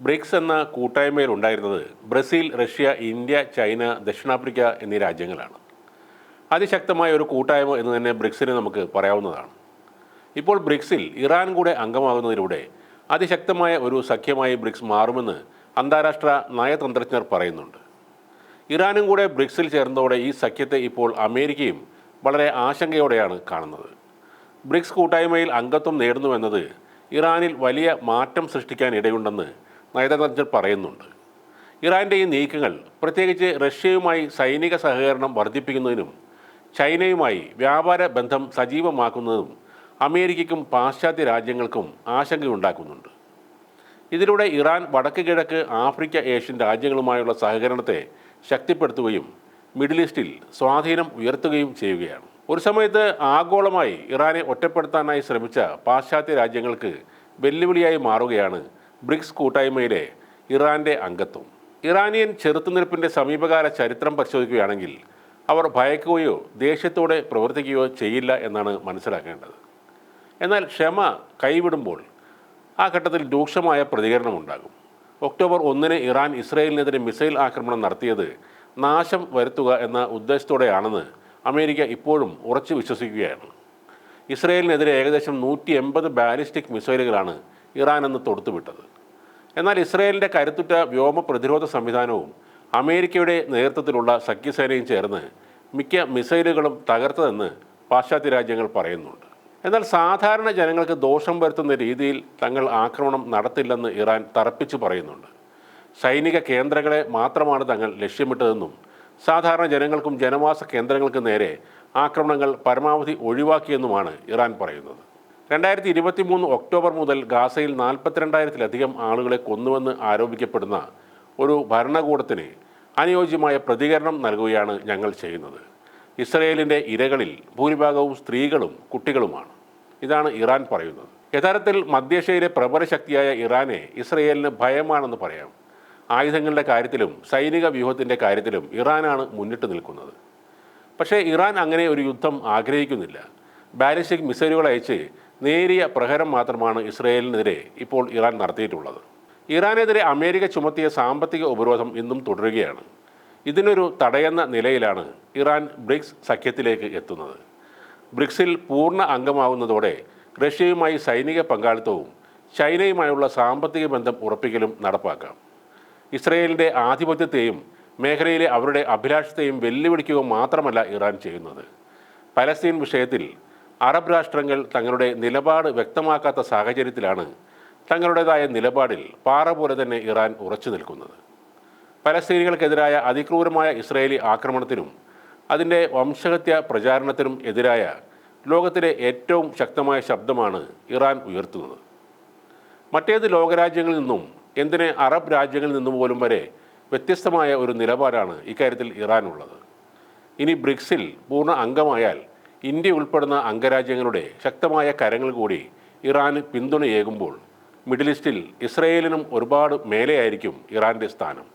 BRICS എന്ന കൂട്ടായ്മയിൽ ഉണ്ടായിരുന്നത് ബ്രസീൽ റഷ്യ ഇന്ത്യ ചൈന ദക്ഷിണാഫ്രിക്ക എന്നീ രാജ്യങ്ങളാണ്. അതിശക്തമായ ഒരു കൂട്ടായ്മ എന്ന് തന്നെ ബ്രിക്സിനെ നമുക്ക് പറയാവുന്നതാണ്. ഇപ്പോൾ ബ്രിക്സിൽ ഇറാൻ കൂടെ അംഗമാകുന്നതിലൂടെ അതിശക്തമായ ഒരു സഖ്യമായി ബ്രിക്സ് മാറുമെന്ന് അന്താരാഷ്ട്ര നയതന്ത്രജ്ഞർ പറയുന്നുണ്ട്. ഇറാനും കൂടെ ബ്രിക്സിൽ ചേർന്നതോടെ ഈ സഖ്യത്തെ ഇപ്പോൾ അമേരിക്കയും വളരെ ആശങ്കയോടെയാണ് കാണുന്നത്. ബ്രിക്സ് കൂട്ടായ്മയിൽ അംഗത്വം നേടുന്നുവെന്നത് ഇറാനിൽ വലിയ മാറ്റം സൃഷ്ടിക്കാൻ ഇടയുണ്ടെന്ന് നയതന്ത്രജ്ഞർ പറയുന്നുണ്ട്. ഇറാന്റെ ഈ നീക്കങ്ങൾ പ്രത്യേകിച്ച് റഷ്യയുമായി സൈനിക സഹകരണം വർദ്ധിപ്പിക്കുന്നതിനും ചൈനയുമായി വ്യാപാര ബന്ധം സജീവമാക്കുന്നതും അമേരിക്കയ്ക്കും പാശ്ചാത്യ രാജ്യങ്ങൾക്കും ആശങ്കയുണ്ടാക്കുന്നുണ്ട്. ഇതിലൂടെ ഇറാൻ വടക്ക് കിഴക്ക് ആഫ്രിക്ക ഏഷ്യൻ രാജ്യങ്ങളുമായുള്ള സഹകരണത്തെ ശക്തിപ്പെടുത്തുകയും മിഡിൽ ഈസ്റ്റിൽ സ്വാധീനം ഉയർത്തുകയും ചെയ്യുകയാണ്. ഒരു സമയത്ത് ആഗോളമായി ഇറാനെ ഒറ്റപ്പെടുത്താനായി ശ്രമിച്ച പാശ്ചാത്യ രാജ്യങ്ങൾക്ക് വെല്ലുവിളിയായി മാറുകയാണ് ബ്രിക്സ് കൂട്ടായ്മയിലെ ഇറാന്റെ അംഗത്വം. ഇറാനിയൻ ചെറുത്തുനിൽപ്പിന്റെ സമീപകാല ചരിത്രം പരിശോധിക്കുകയാണെങ്കിൽ അവർ ഭയക്കുകയോ ദേഷ്യത്തോടെ പ്രവർത്തിക്കുകയോ ചെയ്യില്ല എന്നാണ് മനസ്സിലാക്കേണ്ടത്. എന്നാൽ ക്ഷമ കൈവിടുമ്പോൾ ആ ഘട്ടത്തിൽ രൂക്ഷമായ പ്രതികരണമുണ്ടാകും ഒക്ടോബർ ഒന്നിന് ഇറാൻ ഇസ്രയേലിനെതിരെ മിസൈൽ ആക്രമണം നടത്തിയത് നാശം വരുത്തുക എന്ന ഉദ്ദേശത്തോടെയാണെന്ന് അമേരിക്ക ഇപ്പോഴും ഉറച്ചു വിശ്വസിക്കുകയാണ്. ഇസ്രയേലിനെതിരെ ഏകദേശം നൂറ്റി എൺപത് ബാലിസ്റ്റിക് മിസൈലുകളാണ് ഇറാൻ എന്ന് തൊടുത്തുവിട്ടത്. എന്നാൽ ഇസ്രയേലിന്റെ കരുത്തുറ്റ വ്യോമ പ്രതിരോധ സംവിധാനവും അമേരിക്കയുടെ നേതൃത്വത്തിലുള്ള സഖ്യസേനയും ചേർന്ന് മിക്ക മിസൈലുകളും തകർത്തതെന്ന് പാശ്ചാത്യ രാജ്യങ്ങൾ പറയുന്നുണ്ട്. എന്നാൽ സാധാരണ ജനങ്ങൾക്ക് ദോഷം വരുത്തുന്ന രീതിയിൽ തങ്ങൾ ആക്രമണം നടത്തില്ലെന്ന് ഇറാൻ തറപ്പിച്ചു പറയുന്നുണ്ട്. സൈനിക കേന്ദ്രങ്ങളെ മാത്രമാണ് തങ്ങൾ ലക്ഷ്യമിട്ടതെന്നും സാധാരണ ജനങ്ങൾക്കും ജനവാസ കേന്ദ്രങ്ങൾക്കും നേരെ ആക്രമണങ്ങൾ പരമാവധി ഒഴിവാക്കിയെന്നുമാണ് ഇറാൻ പറയുന്നത്. രണ്ടായിരത്തി ഇരുപത്തി മൂന്ന് ഒക്ടോബർ മുതൽ ഗാസയിൽ നാൽപ്പത്തിരണ്ടായിരത്തിലധികം ആളുകളെ കൊന്നുവെന്ന് ആരോപിക്കപ്പെടുന്ന ഒരു ഭരണകൂടത്തിന് അനുയോജ്യമായ പ്രതികരണം നൽകുകയാണ് ഞങ്ങൾ ചെയ്യുന്നത്. ഇസ്രയേലിന്റെ ഇരകളിൽ ഭൂരിഭാഗവും സ്ത്രീകളും കുട്ടികളുമാണ്. ഇതാണ് ഇറാൻ പറയുന്നത്. യഥാർത്ഥത്തിൽ മധ്യേഷ്യയിലെ പ്രബല ശക്തിയായ ഇറാനെ ഇസ്രയേലിന് ഭയമാണെന്ന് പറയാം. ആയുധങ്ങളുടെ കാര്യത്തിലും സൈനിക വ്യൂഹത്തിന്റെ കാര്യത്തിലും ഇറാനാണ് മുന്നിട്ട് നിൽക്കുന്നത്. പക്ഷേ ഇറാൻ അങ്ങനെ ഒരു യുദ്ധം ആഗ്രഹിക്കുന്നില്ല. ബാലിസ്റ്റിക് മിസൈലുകൾ അയച്ച് നേരിയ പ്രഹരം മാത്രമാണ് ഇസ്രയേലിനെതിരെ ഇപ്പോൾ ഇറാൻ നടത്തിയിട്ടുള്ളത്. ഇറാനെതിരെ അമേരിക്ക ചുമത്തിയ സാമ്പത്തിക ഉപരോധം ഇന്നും തുടരുകയാണ്. ഇതിനൊരു തടയെന്ന നിലയിലാണ് ഇറാൻ ബ്രിക്സ് സഖ്യത്തിലേക്ക് എത്തുന്നത്. ബ്രിക്സിൽ പൂർണ അംഗമാവുന്നതോടെ റഷ്യയുമായി സൈനിക പങ്കാളിത്തവും ചൈനയുമായുള്ള സാമ്പത്തിക ബന്ധം ഉറപ്പിക്കലും നടപ്പാക്കാം. ഇസ്രയേലിന്റെ ആധിപത്യത്തെയും മേഖലയിലെ അവരുടെ അഭിലാഷത്തെയും വെല്ലുവിളിക്കുക മാത്രമല്ല ഇറാൻ ചെയ്യുന്നത്. പലസ്തീൻ വിഷയത്തിൽ അറബ് രാഷ്ട്രങ്ങൾ തങ്ങളുടെ നിലപാട് വ്യക്തമാക്കാത്ത സാഹചര്യത്തിലാണ് തങ്ങളുടേതായ നിലപാടിൽ പാറ പോലെ തന്നെ ഇറാൻ ഉറച്ചു നിൽക്കുന്നത്. പലസ്തീനികൾക്കെതിരായ അതിക്രൂരമായ ഇസ്രയേലി ആക്രമണത്തിനും അതിന്റെ വംശഹത്യ പ്രചാരണത്തിനും എതിരായ ലോകത്തിലെ ഏറ്റവും ശക്തമായ ശബ്ദമാണ് ഇറാൻ ഉയർത്തുന്നത്. മറ്റേത് ലോകരാജ്യങ്ങളിൽ നിന്നും എന്തിനെ അറബ് രാജ്യങ്ങളിൽ നിന്നും പോലും വരെ വ്യത്യസ്തമായ ഒരു നിലപാടാണ് ഇക്കാര്യത്തിൽ ഇറാനുള്ളത്. ഇനി ബ്രിക്സിൽ പൂർണ അംഗമായാൽ ഇന്ത്യ ഉൾപ്പെടുന്ന അംഗരാജ്യങ്ങളുടെ ശക്തമായ കരങ്ങൾ കൂടി ഇറാന് പിന്തുണയേകുമ്പോൾ മിഡിൽ ഈസ്റ്റിൽ ഇസ്രയേലിനും ഒരുപാട് മേലെയായിരിക്കും ഇറാന്റെ സ്ഥാനം.